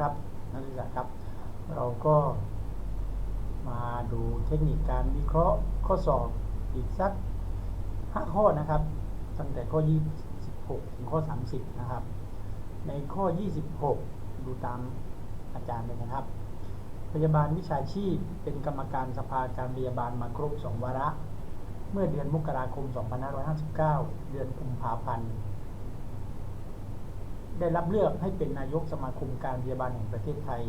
ครับนักศึกษาครับ เราก็มาดูเทคนิคการวิเคราะห์ข้อสอบอีกสัก 5 ข้อนะครับ ตั้งแต่ข้อ 26 ถึงข้อ 30 นะครับ ในข้อ 26 ดูตามอาจารย์เลยนะครับ พยาบาลวิชาชีพเป็นกรรมการสภาการพยาบาลมาครบ 2 วาระ เมื่อเดือนมกราคม 2559 เดือนกุมภาพันธ์ ได้รับเลือกให้เป็นนายกสมาคมการพยาบาลแห่งประเทศไทย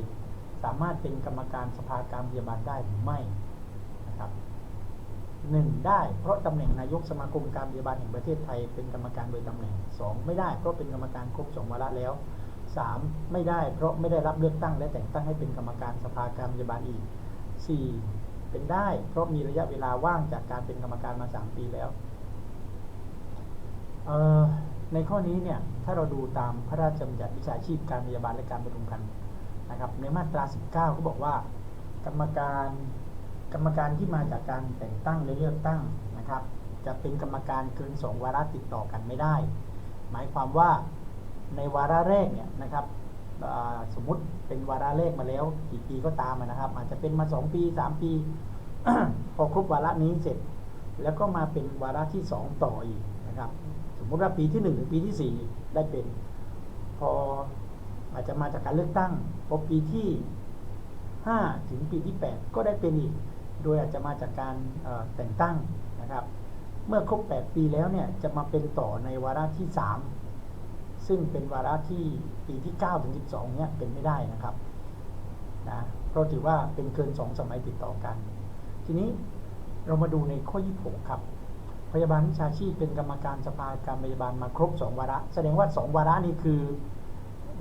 สามารถเป็นกรรมการสภาการพยาบาลได้หรือไม่นะครับหนึ่งได้เพราะตำแหน่งนายกสมาคมการพยาบาลแห่งประเทศไทย เป็นกรรมการโดยตำแหน่งสองไม่ได้เพราะเป็นกรรมการครบสองวาระแล้วสามไม่ได้เพราะไม่ได้รับเลือกตั้งและแต่งตั้งให้เป็นกรรมการสภาการพยาบาลอีกสี่เป็นได้เพราะมีระยะเวลาว่างจากการเป็นกรรมการมาสามปีแล้วเอ่อ ในข้อนี้เนี่ยถ้าเราดูตามพระราชบัญญัติวิชาชีพการพยาบาลและการบำรุงกันนะครับในมาตรา 19เขาบอกว่า กรรมการกรรมการที่มาจากการแต่งตั้งและเลือกตั้งนะครับ จะเป็นกรรมการเกินสองวาระติดต่อกันไม่ได้ หมายความว่าในวาระแรกเนี่ยนะครับสมมุติเป็นวาระแรกมาแล้วกี่ปีก็ตามนะครับ อาจจะเป็นมา 2 ปี 3 ปีพอครบวาระนี้เสร็จ แล้วก็มาเป็นวาระที่ 2 ต่ออีกนะครับ มมติว่าปีที่1หรือปีที่4ได้เป็น พออาจจะมาจากการเลือกตั้งพอปีที่5ถึงปีที่8ก็ได้เป็นอีก โดยอาจจะมาจากการแต่งตั้งนะครับ เมื่อครบ8ปีแล้วเนี่ยจะมาเป็นต่อในวาระที่3ซึ่งเป็นวาระที่ปีที่9ถึง12เนี่ยเป็นไม่ได้นะครับนะเพราะถือว่าเป็นเกิน 2 สมัยติดต่อกัน ทีนี้เรามาดูในข้อ 26 ครับ พยาบาลวิชาชีพเป็นกรรมการสภาการพยาบาลมาครบ 2 วาระ แสดงว่า 2 วาระนี้คือ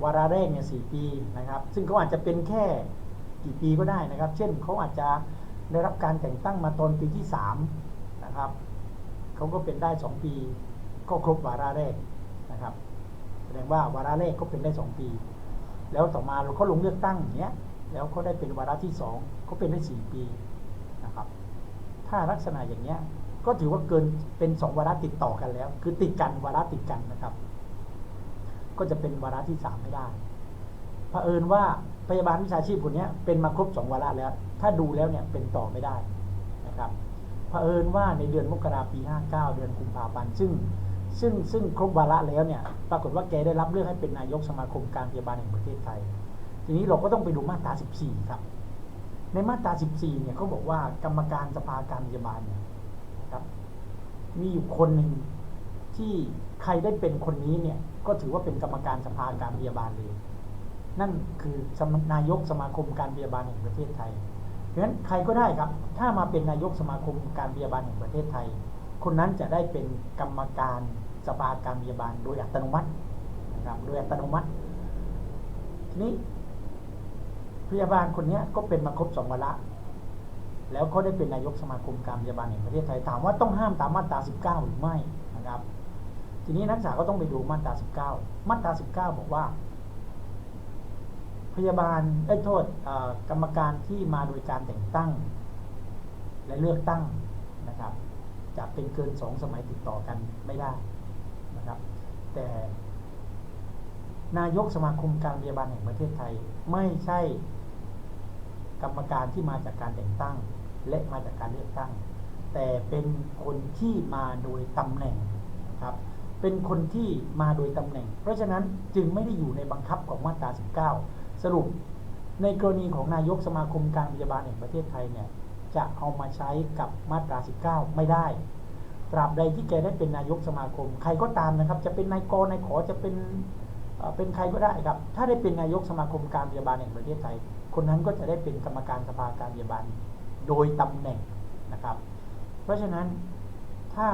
วาระแรกเนี่ยสปีนะครับ ซึ่งเขาอาจจะเป็นแค่กี่ปีก็ได้นะครับ เช่นเขาอาจจะได้รับการแต่งตั้งมาตอนปีที่3นะครับเขาก็เป็นได้ 2 ปี ก็ครบวาระแรกนะครับ แสดงว่าวาระแรกก็เป็นได้ 2 ปี แล้วต่อมาเขาลงเลือกตั้งอย่างเงี้ยแล้วเขาได้เป็นวาระที่2เขาเป็นได้ 4 ปีนะครับ ถ้าลักษณะอย่างเงี้ย ก็ถือว่าเกินเป็น2วาระติดต่อกันแล้ว คือติดกันวาระติดกันนะครับ ก็จะเป็นวาระที่3ไม่ได้เผอิญว่าพยาบาลวิชาชีพคนนี้เป็นมาครบ2วาระแล้ว ถ้าดูแล้วเนี่ยเป็นต่อไม่ได้นะครับเผอิญว่าในเดือนมกราปี 59 เดือนกุมภาพันธ์ซึ่งซึ่งซึ่งครบวาระแล้วเนี่ย ปรากฏว่าแกได้รับเลือกให้เป็นนายกสมาคมการพยาบาลแห่งประเทศไทย ทีนี้เราก็ต้องไปดูมาตรา 14 ครับ ในมาตรา 14 เนี่ยเขาบอกว่ากรรมการสภาการพยาบาลเนี่ย มีอยู่คนหนึ่งที่ใครได้เป็นคนนี้เนี่ย ก็ถือว่าเป็นกรรมการสภาการพยาบาลเลย นั่นคือนายกสมาคมการพยาบาลแห่งประเทศไทยเพราะฉะนั้นใครก็ได้ครับ ถ้ามาเป็นนายกสมาคมการพยาบาลแห่งประเทศไทย คนนั้นจะได้เป็นกรรมการสภาการพยาบาลโดยอัตโนมัตินะครับโดยอัตโนมัติทีนี้พยาบาลคนนี้ก็เป็นมาครบสองวาระ แล้วก็ได้เป็นนายกสมาคมการพยาบาลแห่งประเทศไทยถามว่าต้องห้ามตามมาตรา 19 หรือไม่นะครับ ทีนี้นักศึกษาก็ต้องไปดูมาตรา 19 มาตรา 19 บอกว่า พยาบาลไอ้ยโทษกรรมการที่มาโดยการแต่งตั้ง และเลือกตั้งนะครับจะเป็นเกินสองสมัยติดต่อกันไม่ได้นะครับ แต่นายกสมาคมการพยาบาลแห่งประเทศไทยไม่ใช่ กรรมการที่มาจากการแต่งตั้ง และมาจากการเลือกตั้ง แต่เป็นคนที่มาโดยตำแหน่งครับเป็นคนที่มาโดยตำแหน่ง เพราะฉะนั้นจึงไม่ได้อยู่ในบังคับของมาตรา 19 สรุปในกรณีของนายกสมาคมการพยาบาลแห่งประเทศไทยเนี่ยจะเอามาใช้กับมาตรา 19 ไม่ได้ ตราบใดที่แกได้เป็นนายกสมาคม ใครก็ตามนะครับ จะเป็นนายกนายขอจะเป็นเป็นใครก็ได้ครับ ถ้าได้เป็นนายกสมาคมการพยาบาลแห่งประเทศไทย คนนั้นก็จะได้เป็นกรรมการสภาการพยาบาลโดยตำแหน่งนะครับ เพราะฉะนั้นถ้า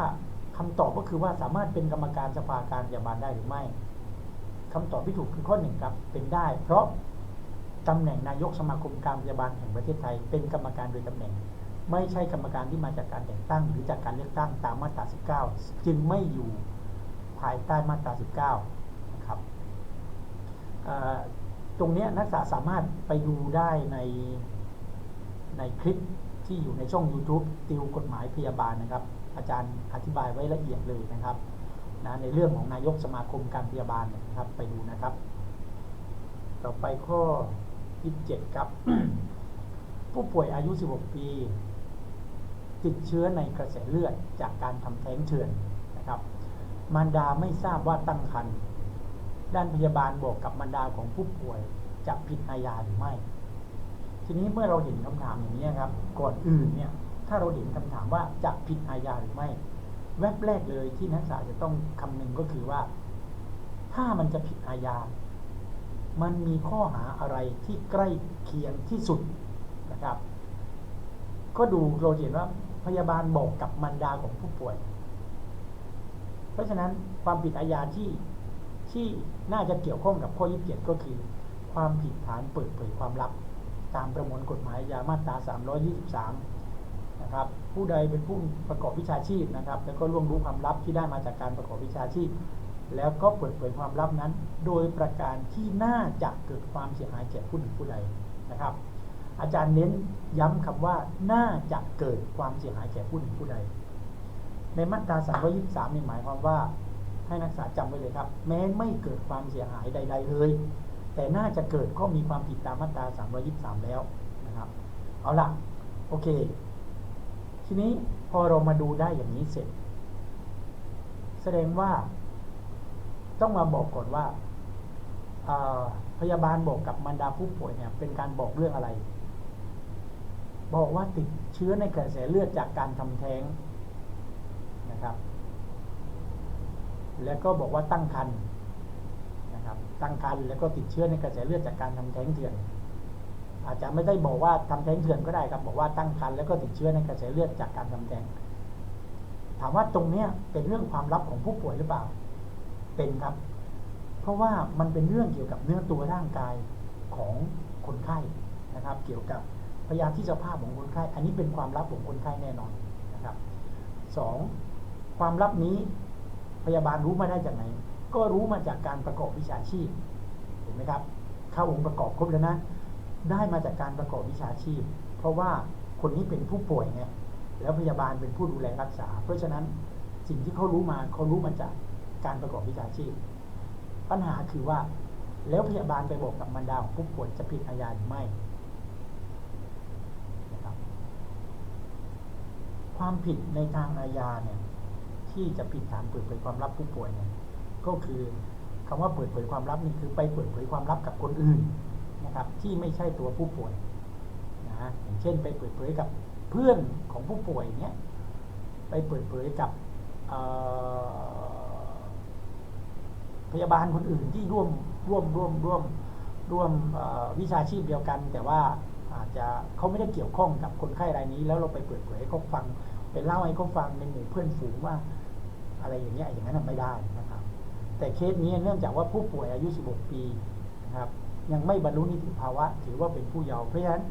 คำตอบก็คือว่าสามารถเป็นกรรมการสภาการพยาบาลได้หรือไม่คำตอบที่ถูกคือข้อหนึ่งครับเป็นได้ เพราะตำแหน่งนายกสมาคมการพยาบาลแห่งประเทศไทย เป็นกรรมการโดยตำแหน่ง ไม่ใช่กรรมการที่มาจากการแต่งตั้ง หรือจากการเลือกตั้งตามมาตรา 19 จึงไม่อยู่ภายใต้มาตรา 19 นะครับ ตรงนี้นักศึกษาสามารถไปดูได้ในในคลิปที่อยู่ในช่อง YouTube ติวกฎหมายพยาบาลนะครับ อาจารย์อธิบายไว้ละเอียดเลยนะครับนะในเรื่องของนายกสมาคมการพยาบาลนะครับ ไปดูนะครับ ต่อไปข้อ 27 ครับ ผู้ป่วยอายุ 16 ปี ติดเชื้อในกระแสเลือดจากการทำแท้งเถื่อนนะครับ มารดาไม่ทราบว่าตั้งครรภ์ ด้านพยาบาลบอกกับมารดาของผู้ป่วยจะผิดอาญาหรือไม่ ทีนี้เมื่อเราเห็นคำถามอย่างนี้ครับ ก่อนอื่นเนี่ยถ้าเราเห็นคำถามว่าจะผิดอาญาหรือไม่ แวบแรกเลยที่นักศึกษาจะต้องคำนึงก็คือว่า ถ้ามันจะผิดอาญา มันมีข้อหาอะไรที่ใกล้เคียงที่สุดนะครับ ก็ดูเราเห็นว่าพยาบาลบอกกับมารดาของผู้ป่วย เพราะฉะนั้นความผิดอาญาที่ ที่น่าจะเกี่ยวข้องกับข้อ 27 ก็คือ ความผิดฐานเปิดเผยความลับ ตามประมวลกฎหมายอามาตรา 323 นะครับ ผู้ใดเป็นผู้ประกอบวิชาชีพนะครับ แล้วก็ล่วงรู้ความลับที่ได้มาจากการประกอบวิชาชีพ แล้วก็เปิดเผยความลับนั้น โดยประการที่น่าจะเกิดความเสียหายแก่ผู้หนึ่งผู้ใดนะครับ อาจารย์เน้นย้ำคำว่าน่าจะเกิดความเสียหายแก่ผู้หนึ่งผู้ใด ในมาตรา 323นี่หมายความว่า ให้นักศึกษาจำไว้เลยครับ แม้ไม่เกิดความเสียหายใด ๆ เลย แต่น่าจะเกิดก็มีความผิดตามมาตรา 323 แล้วนะครับ เอาละโอเค ทีนี้พอเรามาดูได้อย่างนี้เสร็จ แสดงว่า ต้องมาบอกก่อนว่าอ่าพยาบาลบอกกับมารดาผู้ป่วยเนี่ยเป็นการบอกเรื่องอะไร บอกว่าติดเชื้อในกระแสเลือดจากการทำแท้งนะครับ แล้วก็บอกว่าตั้งครรภ์นะครับ ตั้งครรภ์แล้วก็ติดเชื้อในกระแสเลือดจากการทำแท้งเถื่อน อาจจะไม่ได้บอกว่าทำแท้งเถื่อนก็ได้ครับบอกว่าตั้งครรภ์แล้วก็ติดเชื้อในกระแสเลือดจากการทำแท้ง ถามว่าตรงเนี้ยเป็นเรื่องความลับของผู้ป่วยหรือเปล่า เป็นครับ เพราะว่ามันเป็นเรื่องเกี่ยวกับเนื้อตัวร่างกายของคนไข้นะครับ เกี่ยวกับพยาธิสภาพของคนไข้ อันนี้เป็นความลับของคนไข้แน่นอนนะครับสองความลับนี้ พยาบาลรู้มาได้จากไหน ก็รู้มาจากการประกอบวิชาชีพเห็นไหมครับเข้าองค์ประกอบครบแล้วนะ ได้มาจากการประกอบวิชาชีพ เพราะว่าคนนี้เป็นผู้ป่วยไงแล้วพยาบาลเป็นผู้ดูแลรักษา เพราะฉะนั้นสิ่งที่เขารู้มาเขารู้มาจากการประกอบวิชาชีพ ปัญหาคือว่า แล้วพยาบาลไปบอกกับมารดาของผู้ป่วยจะผิดอาญาหรือไม่นะครับความผิดในทางอาญาเนี่ย ที่จะผิดฐานเปิดเผยความลับผู้ป่วยเนี่ยก็คือคำว่าเปิดเผยความลับนี่คือไปเปิดเผยความลับกับคนอื่นนะครับ ที่ไม่ใช่ตัวผู้ป่วยนะฮะอย่างเช่น ไปเปิดเผยกับเพื่อนของผู้ป่วยเนี่ยไปเปิดเผยกับพยาบาลคนอื่นที่ร่วมร่วมร่วมร่วมร่วมวิชาชีพเดียวกัน แต่ว่าอาจจะเขาไม่ได้เกี่ยวข้องกับคนไข้รายนี้ แล้วเราไปเปิดเผยให้เขาฟังไปเล่าให้เขาฟังในหมู่เพื่อนฝูงว่า อะไรอย่างเงี้ยอย่างนั้นไม่ได้นะครับ แต่เคสนี้เนื่องจากว่าผู้ป่วยอายุ 16 ปีนะครับ ยังไม่บรรลุนิติภาวะ ถือว่าเป็นผู้เยาว์เพราะฉะนั้น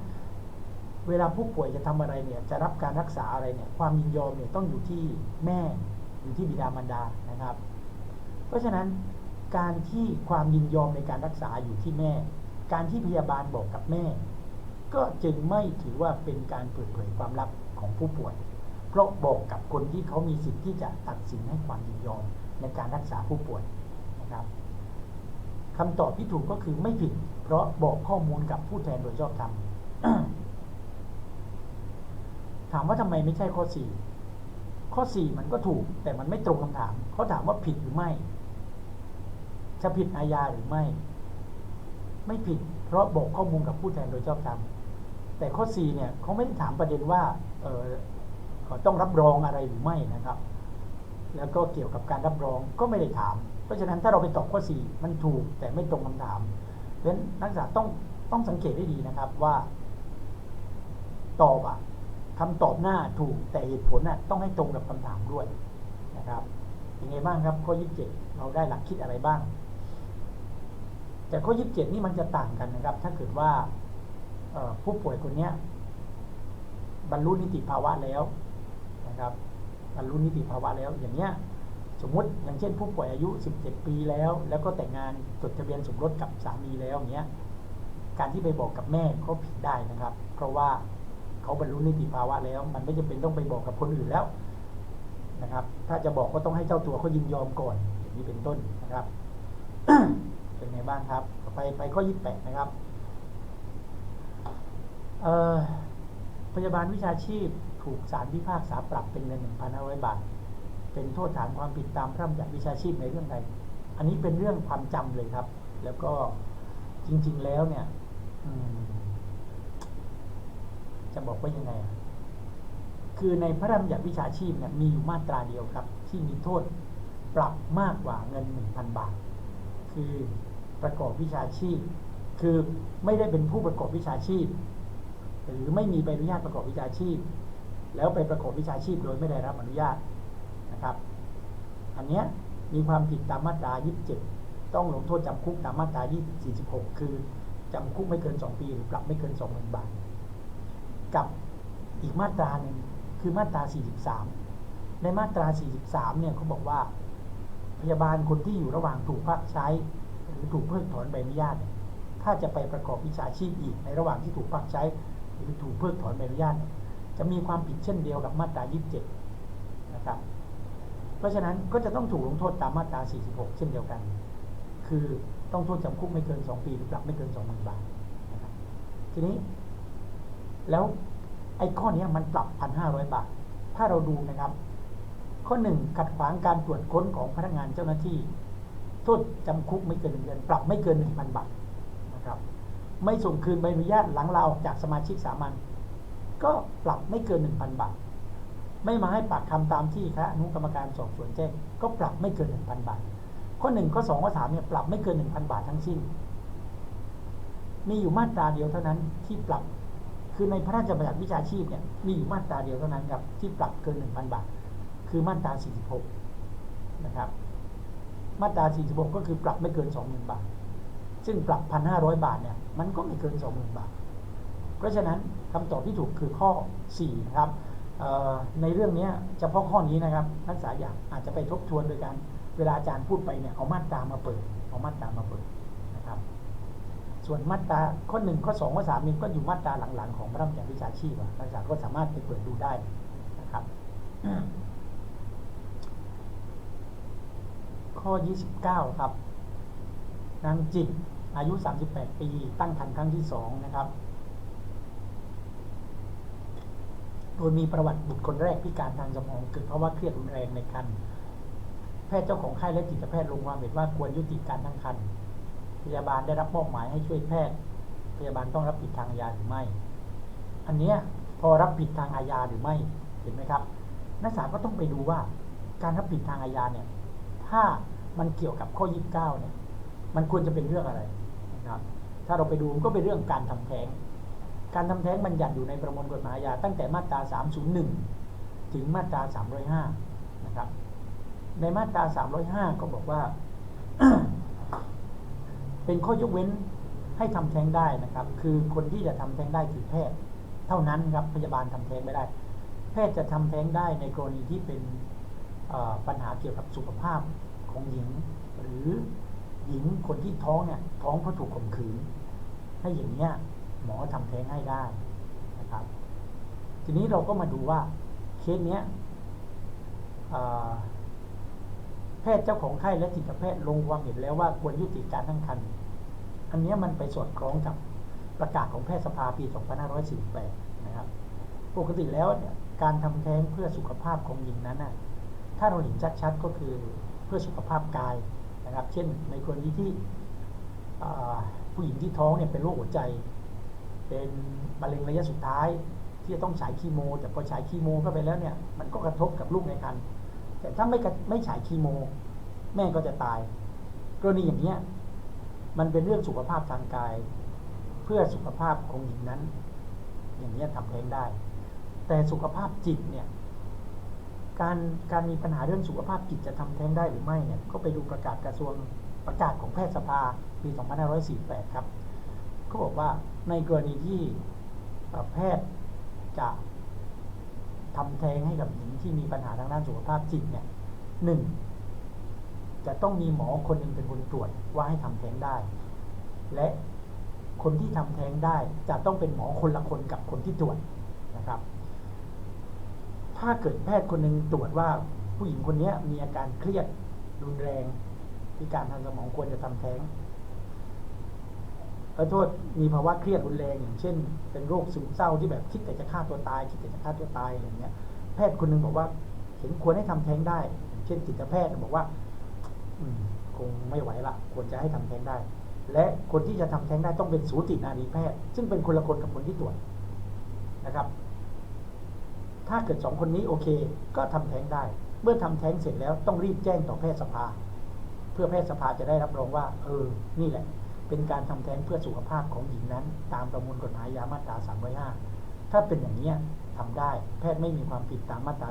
เวลาผู้ป่วยจะทำอะไรเนี่ยจะรับการรักษาอะไรเนี่ยความยินยอมเนี่ยต้องอยู่ที่แม่อยู่ที่บิดามารดานะครับ เพราะฉะนั้นการที่ความยินยอมในการรักษาอยู่ที่แม่ การที่พยาบาลบอกกับแม่ ก็จึงไม่ถือว่าเป็นการเปิดเผยความลับของผู้ป่วย เพราะบอกกับคนที่เขามีสิทธิ์ที่จะตัดสินให้ความยินยอมในการรักษาผู้ป่วยนะครับคำตอบที่ถูกก็คือไม่ผิด เพราะบอกข้อมูลกับผู้แทนโดยชอบธรรมถามว่าทำไมไม่ใช่ข้อ 4 ข้อ 4 มันก็ถูก แต่มันไม่ตรงคำถาม เขาถามว่าผิดหรือไม่ จะผิดอาญาหรือไม่ ไม่ผิด เพราะบอกข้อมูลกับผู้แทนโดยชอบธรรมแต่ข้อ 4 เนี่ยเขาไม่ได้ถามประเด็นว่าเต้องรับรองอะไรหรือไม่นะครับ แล้วก็เกี่ยวกับการรับรองก็ไม่ได้ถาม เพราะฉะนั้นถ้าเราไปตอบข้อ 4 มันถูกแต่ไม่ตรงคำถามเพราะฉะนั้นนักศึกษาต้องต้องสังเกตให้ดีนะครับว่า ตอบอะคำตอบหน้าถูกแต่เหตุผลน่ะต้องให้ตรงกับคำถามด้วยนะครับยังไงบ้างครับข้อ 27 เราได้หลักคิดอะไรบ้าง แต่ข้อ 27 นี่มันจะต่างกันนะครับ ถ้าเกิดว่าผู้ป่วยคนนี้บรรลุนิติภาวะแล้ว นะครับบรรลุนิติภาวะแล้วอย่างเงี้ยสมมติอย่างเช่นผู้ป่วยอายุ 17 ปีแล้ว แล้วก็แต่งงานจดทะเบียนสมรสกับสามีแล้วอย่างเงี้ยการที่ไปบอกกับแม่ก็ผิดได้นะครับ เพราะว่าเขาบรรลุนิติภาวะแล้ว มันไม่จำเป็นต้องไปบอกกับคนอื่นแล้วนะครับ ถ้าจะบอกก็ต้องให้เจ้าตัวเขายินยอมก่อนอย่างนี้เป็นต้นนะครับ เป็นไงบ้างครับ ไปไปข้อยี่แปดนะครับเอ่อ พยาบาลวิชาชีพถูกศาลพิพากษาปรับเป็นเงิน 1,500 บาท เป็นโทษฐานความผิดตามพระราชบัญญัติวิชาชีพในเรื่องใด อันนี้เป็นเรื่องความจำเลยครับ แล้วก็จริง ๆ แล้วเนี่ยจะบอกว่ายังไง คือในพระราชบัญญัติวิชาชีพเนี่ยมีอยู่มาตราเดียวครับ ที่มีโทษปรับมากกว่าเงิน 1,000 บาท คือประกอบวิชาชีพ คือไม่ได้เป็นผู้ประกอบวิชาชีพ หรือไม่มีใบอนุญาตประกอบวิชาชีพ แล้วไปประกอบวิชาชีพโดยไม่ได้รับอนุญาตนะครับ อันเนี้ยมีความผิดตามมาตรา 27 ต้องลงโทษจำคุกตามมาตรา 46 คือจำคุกไม่เกิน 2 ปีหรือปรับไม่เกิน 20,000 บาท กับอีกมาตราหนึ่งคือมาตรา 43 ในมาตรา 43 เนี่ยเขาบอกว่า พยาบาลคนที่อยู่ระหว่างถูกพักใช้ หรือถูกเพิกถอนใบอนุญาต ถ้าจะไปประกอบวิชาชีพอีกในระหว่างที่ถูกพักใช้ หรือถูกเพิกถอนใบอนุญาตจะมีความผิดเช่นเดียวกับมาตรา 27 นะครับ เพราะฉะนั้นก็จะต้องถูกลงโทษตามมาตรา 46 เช่นเดียวกัน คือต้องโทษจำคุกไม่เกิน 2 ปีหรือปรับไม่เกิน 20,000 บาทนะครับทีนี้ แล้วไอ้ข้อนี้มันปรับ 1,500 บาท ถ้าเราดูนะครับ ข้อหนึ่งขัดขวางการตรวจค้นของพนักงานเจ้าหน้าที่ โทษจำคุกไม่เกินหนึ่งเดือน ปรับไม่เกิน 1,000 บาท ไม่ส่งคืนใบอนุญาตหลังลาออกจากสมาชิกสามัญก็ปรับไม่เกิน 1,000 บาท ไม่มาให้ปากคำตามที่คณะอนุกรรมการสอบสวนแจ้ง ก็ปรับไม่เกิน 1,000 บาท ข้อหนึ่งข้อสองข้อสามเนี่ยปรับไม่เกิน 1,000 บาททั้งสิ้น มีอยู่มาตราเดียวเท่านั้นที่ปรับ คือในพระราชบัญญัติวิชาชีพเนี่ยมีอยู่มาตราเดียวเท่านั้นครับที่ปรับเกิน 1,000 บาท คือมาตรา 46 นะครับ มาตรา 46 ก็คือปรับไม่เกิน 20,000 บาท ซึ่งปรับ1,500บาทเนี่ยมันก็ไม่เกิน20,000บาท เพราะฉะนั้นคำตอบที่ถูกคือข้อ4นะครับในเรื่องนี้เฉพาะข้อนี้นะครับนักศึกษาอยากอาจจะไปทบทวนโดยการเวลาอาจารย์พูดไปเนี่ยเอามาตรามาเปิดเอามาตรามาเปิดนะครับ ส่วนมาตราข้อหนึ่งข้อสองข้อสามนี่ก็อยู่มาตราหลังๆ ของพระราชบัญญัติวิชาชีพนักศึกษาก็สามารถไปเปิดดูได้นะครับ ข้อ 29 ครับ นางจิต อายุ 38 ปี ตั้งครรภ์ครั้งที่สองนะครับ โดยมีประวัติบุตรคนแรกพิการทางสมองเกิดเพราะว่าเครียดรุนแรงในครรภ์ แพทย์เจ้าของไข้และจิตแพทย์ลงความเห็นว่าควรยุติการตั้งครรภ์ พยาบาลได้รับมอบหมายให้ช่วยแพทย์ พยาบาลต้องรับผิดทางอาญาหรือไม่ อันเนี้ยพอรับผิดทางอาญาหรือไม่ เห็นไหมครับ นักศึกษาก็ต้องไปดูว่า การรับผิดทางอาญาเนี่ย ถ้ามันเกี่ยวกับข้อ 29 เนี่ย มันควรจะเป็นเรื่องอะไรนะครับถ้าเราไปดูมันก็เป็นเรื่องการทำแท้ง การทำแท้งบัญญัติอยู่ในประมวลกฎหมายอาญาตั้งแต่มาตรา 301 ถึงมาตรา 305 นะครับ ในมาตรา 305 ก็บอกว่า เป็นข้อยกเว้นให้ทำแท้งได้นะครับ คือคนที่จะทำแท้งได้คือแพทย์ เท่านั้นครับพยาบาลทำแท้งไม่ได้ แพทย์จะทำแท้งได้ในกรณีที่เป็นปัญหาเกี่ยวกับสุขภาพของหญิง หรือ หญิงคนที่ท้องเนี่ยท้องเพราะถูกข่มขืนให้อย่างเนี้ยหมอทำแท้งให้ได้นะครับ ทีนี้เราก็มาดูว่าเคสเนี้ยแพทย์เจ้าของไข้และจิตแพทย์ลงความเห็นแล้วว่าควรยุติการตั้งครรภ์อันนี้มันไปสอดคล้องกับประกาศของแพทยสภาปี 2548 นะครับ ปกติแล้วเนี่ยการทำแท้งเพื่อสุขภาพของหญิงนั้นน่ะถ้าเราเห็นชัดๆก็คือเพื่อสุขภาพกาย นะครับ เช่นในกรณีที่ผู้หญิงที่ท้องเนี่ยเป็นโรคหัวใจ เป็นมะเร็งระยะสุดท้าย ที่จะต้องฉายคีโม แต่พอฉายคีโมเข้าไปแล้วเนี่ยมันก็กระทบกับลูกในครรภ์แต่ถ้าไม่ไม่ฉายคีโม แม่ก็จะตาย กรณีอย่างเนี้ยมันเป็นเรื่องสุขภาพทางกาย เพื่อสุขภาพของหญิงนั้น อย่างเนี้ยทำแท้งได้ แต่สุขภาพจิตเนี่ย การการมีปัญหาเรื่องสุขภาพจิตจะทำแท้งได้หรือไม่เนี่ยก็ไปดูประกาศกระทรวงประกาศของแพทยสภาปี 2548 ครับเขาบอกว่าในกรณีที่แพทย์จะทำแท้งให้กับหญิงที่มีปัญหาทางด้านสุขภาพจิตเนี่ยหนึ่งจะต้องมีหมอคนหนึ่งเป็นคนตรวจว่าให้ทำแท้งได้ และคนที่ทำแท้งได้จะต้องเป็นหมอคนละคนกับคนที่ตรวจนะครับ ถ้าเกิดแพทย์คนหนึ่งตรวจว่าผู้หญิงคนนี้มีอาการเครียดรุนแรงพิการทางสมองควรจะทำแท้งขอโทษมีภาวะเครียดรุนแรงอย่างเช่น เป็นโรคซึมเศร้าที่แบบคิดแต่จะฆ่าตัวตาย คิดแต่จะฆ่าตัวตายอะไรเงี้ย แพทย์คนหนึ่งบอกว่าเห็นควรให้ทำแท้งได้ เช่นจิตแพทย์บอกว่า อืคงไม่ไหวละควรจะให้ทำแท้งได้ และคนที่จะทำแท้งได้ต้องเป็นสูตินารีแพทย์ ซึ่งเป็นคนละคนกับคนที่ตรวจนะครับ ถ้าเกิดสองคนนี้โอเค ก็ทำแท้งได้ เมื่อทำแท้งเสร็จแล้วต้องรีบแจ้งต่อแพทยสภา เพื่อแพทยสภาจะได้รับรองว่า เออ นี่แหละ เป็นการทำแท้งเพื่อสุขภาพของหญิงนั้น ตามประมวลกฎหมายยามาตรา305ถ้าเป็นอย่างนี้ยทำได้ แพทย์ไม่มีความผิดตามมาตรา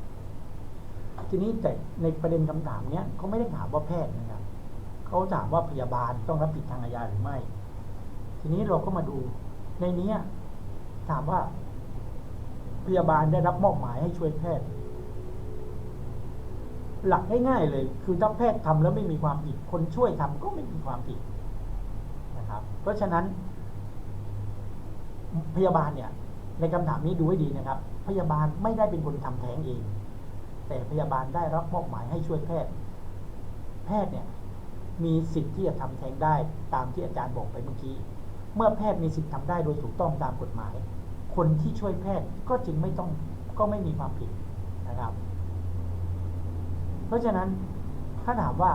305ทีนี้แต่ในประเด็นคำถามเนี้ยเขาไม่ได้ถามว่าแพทย์นะครับเขาถามว่าพยาบาลต้องรับผิดทางอาญาหรือไม่ ทีนี้เราก็มาดูในเนี้ยถามว่า พยาบาลได้รับมอบหมายให้ช่วยแพทย์ หลักง่ายๆเลย คือถ้าแพทย์ทำแล้วไม่มีความผิด คนช่วยทำก็ไม่มีความผิดนะครับ เพราะฉะนั้น พยาบาลเนี่ย ในคำถามนี้ดูให้ดีนะครับ พยาบาลไม่ได้เป็นคนทำแท้งเอง แต่พยาบาลได้รับมอบหมายให้ช่วยแพทย์ แพทย์เนี่ย มีสิทธิ์ที่จะทำแท้งได้ตามที่อาจารย์บอกไปเมื่อกี้ เมื่อแพทย์มีสิทธิ์ทำได้โดยถูกต้องตามกฎหมาย คนที่ช่วยแพทย์ก็จึงไม่ต้องก็ไม่มีความผิดนะครับ เพราะฉะนั้นถ้าถามว่า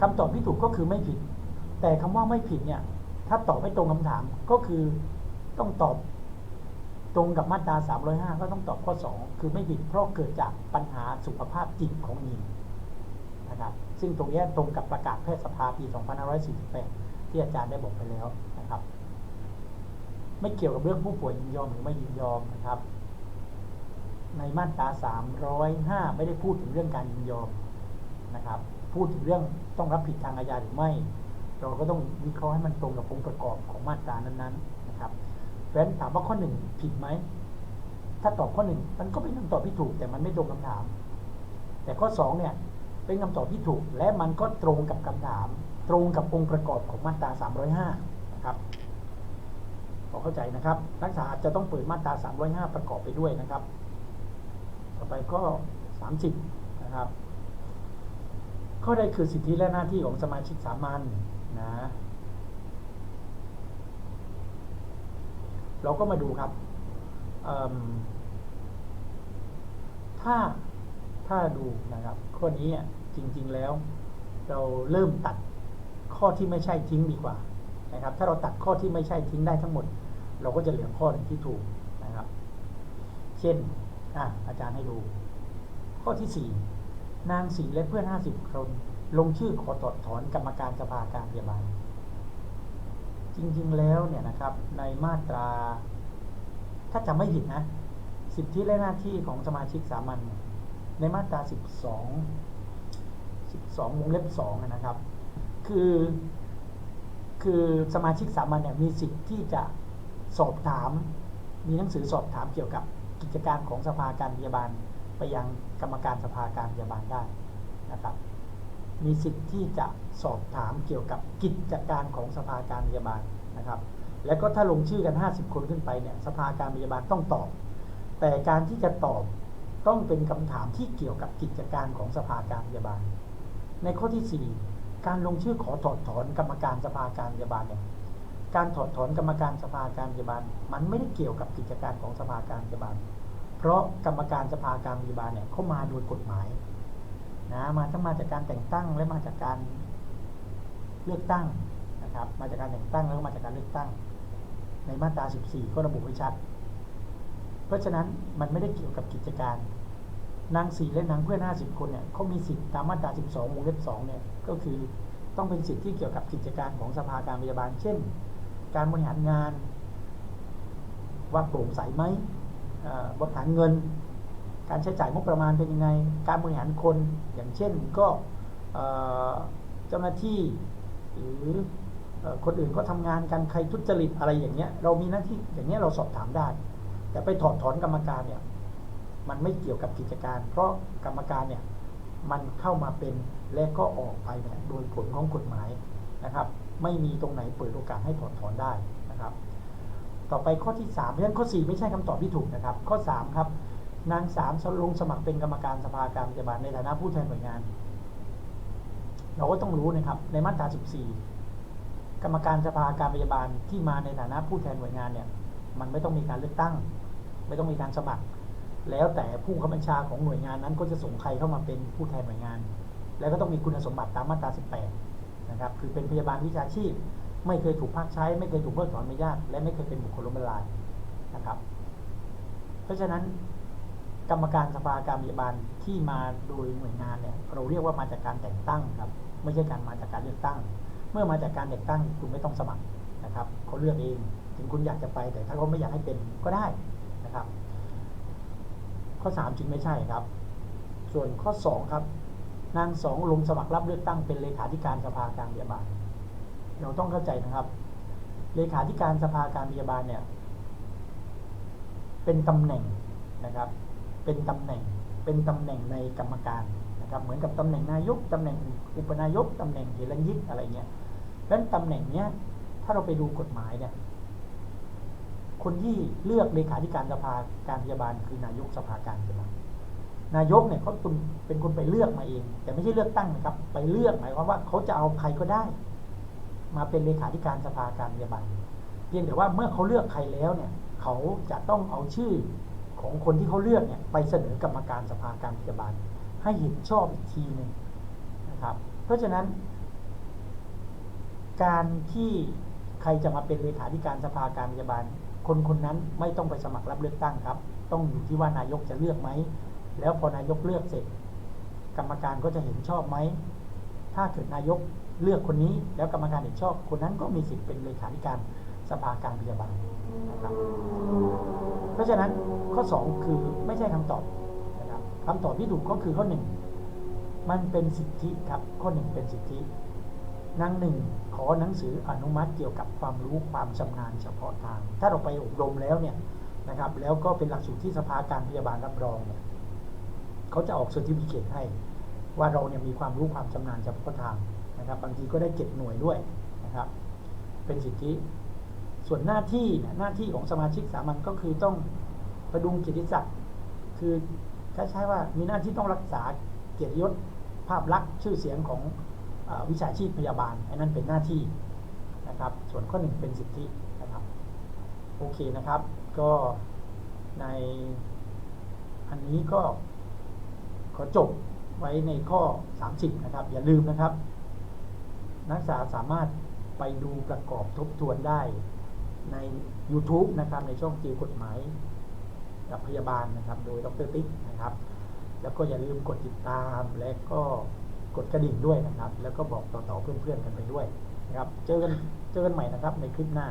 คำตอบที่ถูกก็คือไม่ผิด แต่คำว่าไม่ผิดเนี่ย ถ้าตอบไม่ตรงคำถามก็คือต้องตอบตรงกับมาตรา 305 ก็ต้องตอบข้อ 2 คือไม่ผิดเพราะเกิดจากปัญหาสุขภาพจิตของหญิงนะครับซึ่งตรงนี้ตรงกับประกาศแพทยสภาปี 2548 ที่อาจารย์ได้บอกไปแล้วนะครับ ไม่เกี่ยวกับเรื่องผู้ป่วยยินยอมหรือไม่ยินยอมนะครับ ในมาตรา 305 ไม่ได้พูดถึงเรื่องการยินยอมนะครับ พูดถึงเรื่องต้องรับผิดทางอาญาหรือไม่ เราก็ต้องวิเคราะห์ให้มันตรงกับองค์ประกอบของมาตรานั้นๆนะครับเพราะฉะนั้นถามว่าข้อหนึ่งผิดไหมถ้าตอบข้อหนึ่งมันก็เป็นคำตอบที่ถูกแต่มันไม่ตรงคำถาม แต่ข้อสองเนี่ยเป็นคำตอบที่ถูกและมันก็ตรงกับคำถาม ตรงกับองค์ประกอบของมาตรา 305 นะครับ ขอเข้าใจนะครับ นักศึกษาจะต้องเปิดมาตรา 305 ประกอบไปด้วยนะครับ ต่อไปก็ 30 นะครับ ข้อใดคือสิทธิและหน้าที่ของสมาชิกสามัญนะเราก็มาดูครับ ถ้า ถ้าดูนะครับ ข้อนี้อะจริง ๆ แล้ว เราเริ่มตัดข้อที่ไม่ใช่ทิ้งดีกว่านะครับ ถ้าเราตัดข้อที่ไม่ใช่ทิ้งได้ทั้งหมด เราก็จะเหลือข้อหนึ่งที่ถูกนะครับ เช่นอะอาจารย์ให้ดู ข้อที่สี่นางสีและเพื่อนห้าสิบคน ลงชื่อขอถอดถอนกรรมการสภาการพยาบาล จริงๆแล้วเนี่ยนะครับในมาตรา ถ้าจำไม่ผิดนะสิทธิและหน้าที่ของสมาชิกสามัญในมาตรา 12 12วงเล็บ2นะครับ คือ คือสมาชิกสามัญเนี่ยมีสิทธิ์ที่จะ สอบถาม มีหนังสือสอบถามเกี่ยวกับกิจการของสภาการพยาบาล ไปยังกรรมการสภาการพยาบาลได้นะครับ มีสิทธิ์ที่จะสอบถามเกี่ยวกับกิจการของสภาการพยาบาลนะครับ แล้วก็ถ้าลงชื่อกัน 50 คนขึ้นไปเนี่ยสภาการพยาบาลต้องตอบ แต่การที่จะตอบต้องเป็นคำถามที่เกี่ยวกับกิจการของสภาการพยาบาล ในข้อที่ 4 การลงชื่อขอถอดถอนกรรมการสภาการพยาบาลเนี่ย การถอดถอนกรรมการสภาการพยาบาล มันไม่ได้เกี่ยวกับกิจการของสภาการพยาบาล เพราะกรรมการสภาการพยาบาลเนี่ยเขามาโดยกฎหมายนะมาทั้งมาจากการแต่งตั้งและมาจากการเลือกตั้งนะครับ มาจากการแต่งตั้งแล้วก็มาจากการเลือกตั้ง ในมาตรา 14 ก็ระบุไว้ชัด เพราะฉะนั้นมันไม่ได้เกี่ยวกับกิจการนางสีและนางเพื่อน 50 คนเนี่ยเขามีสิทธิตามมาตรา 12 วงเล็บ 2 เนี่ย ก็คือต้องเป็นสิทธิที่เกี่ยวกับกิจการของสภาการพยาบาล เช่น การบริหารงาน ว่าโปร่งใสไหมบริหารเงิน การใช้จ่ายงบประมาณเป็นยังไง การบริหารคนอย่างเช่นก็เจ้าหน้าที่หรือคนอื่นก็ทำงานกันใครทุจริตอะไรอย่างเงี้ยเรามีหน้าที่อย่างเงี้ยเราสอบถามได้ แต่ไปถอดถอนกรรมการเนี่ยมันไม่เกี่ยวกับกิจการ เพราะกรรมการเนี่ยมันเข้ามาเป็นและก็ออกไปเนี่ยโดยผลของกฎหมายนะครับ ไม่มีตรงไหนเปิดโอกาสให้ถอดถอนได้นะครับ ต่อไปข้อที่3เพราะฉะนั้นข้อ 4 ไม่ใช่คำตอบที่ถูกนะครับ ข้อ 3 ครับ นางสามลงสมัครเป็นกรรมการสภาการพยาบาลในฐานะผู้แทนหน่วยงาน เราก็ต้องรู้นะครับ ในมาตรา 14 กรรมการสภาการพยาบาลที่มาในฐานะผู้แทนหน่วยงานเนี่ย มันไม่ต้องมีการเลือกตั้ง ไม่ต้องมีการสมัคร แล้วแต่ผู้ข้าบัญชาของหน่วยงานนั้นก็จะส่งใครเข้ามาเป็นผู้แทนหน่วยงาน แล้วก็ต้องมีคุณสมบัติตามมาตรา 18 นะครับ คือเป็นพยาบาลวิชาชีพ ไม่เคยถูกพักใช้ ไม่เคยถูกเพิกถอนใบอนุญาตและไม่เคยเป็นบุคคลล้มละลายนะครับ เพราะฉะนั้นกรรมการสภาการพยาบาลที่มาโดยหน่วยงานเนี่ยเราเรียกว่ามาจากการแต่งตั้งครับ ไม่ใช่การมาจากการเลือกตั้ง เมื่อมาจากการแต่งตั้งคุณไม่ต้องสมัครนะครับเขาเลือกเองถึงคุณอยากจะไปแต่ถ้าเขาไม่อยากให้เป็นก็ได้นะครับ ข้อสามจึงไม่ใช่ครับ ส่วนข้อสองครับ นางสองลงสมัครรับเลือกตั้งเป็นเลขาธิการสภาการพยาบาล เราต้องเข้าใจนะครับ เลขาธิการสภาการพยาบาลเนี่ย เป็นตำแหน่งนะครับ เป็นตำแหน่ง เป็นตำแหน่งในกรรมการนะครับ เหมือนกับตำแหน่งนายกตำแหน่งอุปนายกตำแหน่งเฮรัญยิกอะไรเงี้ยเพราะฉะนั้นตำแหน่งเนี้ยถ้าเราไปดูกฎหมายเนี่ยคนที่เลือกเลขาธิการสภาการพยาบาลคือนายกสภาการพยาบาล นายกเนี่ยเขาเป็นคนไปเลือกมาเอง แต่ไม่ใช่เลือกตั้งนะครับ ไปเลือกหมายความว่าเขาจะเอาใครก็ได้ มาเป็นเลขาธิการสภาการพยาบาลเพียงแต่ว่าเมื่อเขาเลือกใครแล้วเนี่ยเขาจะต้องเอาชื่อของคนที่เขาเลือกเนี่ยไปเสนอกรรมการสภาการพยาบาล ให้เห็นชอบอีกทีหนึ่งนะครับ เพราะฉะนั้น การที่ใครจะมาเป็นเลขาธิการสภาการพยาบาล คนคนนั้นไม่ต้องไปสมัครรับเลือกตั้งครับ ต้องอยู่ที่ว่านายกจะเลือกไหม แล้วพอนายกเลือกเสร็จ กรรมการก็จะเห็นชอบไหม ถ้าเกิดนายกเลือกคนนี้แล้วกรรมการเห็นชอบ คนนั้นก็มีสิทธิ์เป็นเลขาธิการสภาการพยาบาลนะครับเพราะฉะนั้นข้อ 2 คือไม่ใช่คำตอบนะครับคำตอบที่ถูกก็คือข้อ 1 มันเป็นสิทธิครับข้อ 1 เป็นสิทธินางหนึ่งขอหนังสืออนุมัติเกี่ยวกับความรู้ความชำนาญเฉพาะทาง ถ้าเราไปอบรมแล้วเนี่ยนะครับแล้วก็เป็นหลักสูตรที่สภาการพยาบาลรับรองเนี่ย เขาจะออกเซอร์ติฟิเคตให้ ว่าเราเนี่ยมีความรู้ความชำนาญเฉพาะทางนะครับ บางทีก็ได้เจ็ดหน่วยด้วยนะครับ เป็นสิทธิ ส่วนหน้าที่เนี่ยหน้าที่ของสมาชิกสามัญก็คือต้องประดุงเกียรติศักดิ์คือคล้ายๆว่ามีหน้าที่ต้องรักษาเกียรติยศภาพลักษณ์ชื่อเสียงของอวิชาชีพพยาบาลไอันนั้นเป็นหน้าที่นะครับ ส่วนข้อหนึ่งเป็นสิทธินะครับโอเคนะครับ ก็ในอันนี้ก็ ขอจบไว้ในข้อ 30 นะครับ อย่าลืมนะครับ นักศึกษาสามารถไปดูประกอบทบทวนได้ใน YouTube นะครับในช่องจิวกฎหมายกับพยาบาลนะครับ โดยดรติ๊กนะครับ แล้วก็อย่าลืมกดติดตามและก็กดกระดิ่งด้วยนะครับ แล้วก็บอกต่อๆเพื่อนๆกันไปด้วยนะครับ เจอกันเจอกันใหม่นะครับในคลิปหน้า